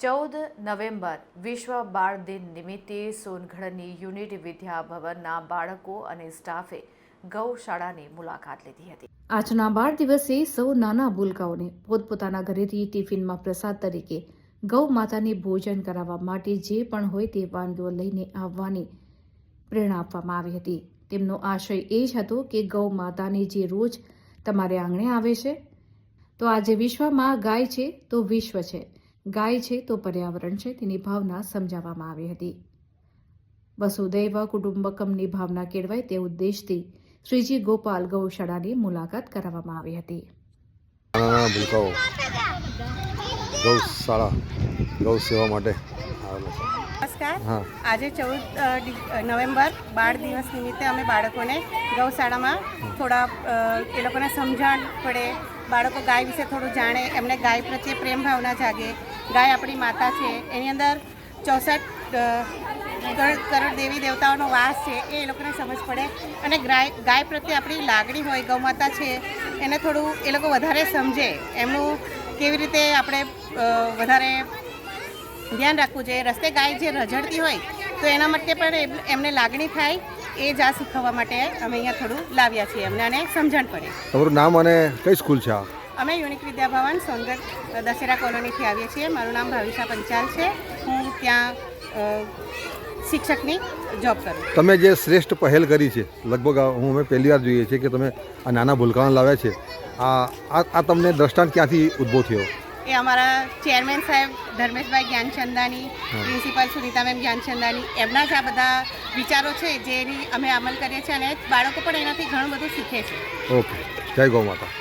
ચૌદ નવેમ્બર વિશ્વ બાળ દિન નિમિત્તે સોનગઢની યુનિટ વિદ્યાભવનના બાળકો અને સ્ટાફે ગૌશાળાની મુલાકાત લીધી હતી. આજના બાળ દિવસે સૌ નાના ભૂલકાઓને પોતપોતાના ઘરેથી ટિફિનમાં પ્રસાદ તરીકે ગૌ માતાને ભોજન કરાવવા માટે જે પણ હોય તે વાનગીઓ લઈને આવવાની પ્રેરણા આપવામાં આવી હતી. તેમનો આશય એ જ હતો કે ગૌ માતાની જે રોજ તમારે આંગણે આવે છે, તો આજે વિશ્વમાં ગાય છે, તો વિશ્વ છે. ગાય છે તો પર્યાવરણ છે તેની ભાવના સમજાવવામાં આવી હતી. વસુદૈવ કુટુંબકમની ભાવના કેળવાય તે ઉદ્દેશથી શ્રીજી ગોપાલ ગૌશાળાની મુલાકાત કરાવવામાં આવી હતી. ગૌશાળા ગૌ સેવા માટે નમસ્કાર. આજે ચૌદ નવેમ્બર બાળ દિવસ નિમિત્તે અમે બાળકોને ગૌશાળામાં થોડા એ લોકોને સમજણ પડે બાળકો ગાય વિશે થોડું જાણે એમને ગાય પ્રત્યે પ્રેમ ભાવના જાગે ગાય આપણી માતા છે. એની અંદર ચોસઠ કરોડ દેવી દેવતાઓનો વાસ છે, એ એ લોકોને સમજ પડે. અને ગાય ગાય પ્રત્યે આપણી લાગણી હોય, ગૌ માતા છે, એને થોડું એ લોકો વધારે સમજે. એમનું કેવી રીતે આપણે વધારે ધ્યાન રાખવું જોઈએ. રસ્તે ગાય જે રઝળતી હોય, તો એના માટે પણ એમને લાગણી થાય, એ જ શીખવવા માટે અમે અહીંયા થોડું લાવ્યા છીએ એમને અને સમજણ પડે. તમારું નામ અને કઈ સ્કૂલ છે આ? અમે યુનિક વિદ્યાભવન સોનગઢ દશેરા કોલોનીથી આવીએ છીએ. મારું નામ ભાવિશા પંચાલ છે. હું ત્યાં શિક્ષકની જોબ કરું તમે જે શ્રેષ્ઠ પહેલ કરી છે લગભગ હું અમે પહેલી વાર જોઈએ છીએ કે તમે આ નાના ભૂલકાઓને લાવ્યા છે. આ આ તમને દ્રષ્ટાંત ક્યાંથી ઉદ્ભવ થયો? એ અમારા ચેરમેન સાહેબ ધર્મેશભાઈ જ્ઞાનચંદાની પ્રિન્સિપાલ સુનીતાબેન જ્ઞાનચંદાની એમના જ આ બધા વિચારો છે જેની અમે અમલ કરીએ છીએ અને બાળકો પણ એનાથી ઘણું બધું શીખે છે. ઓકે. જય ગૌ માતા.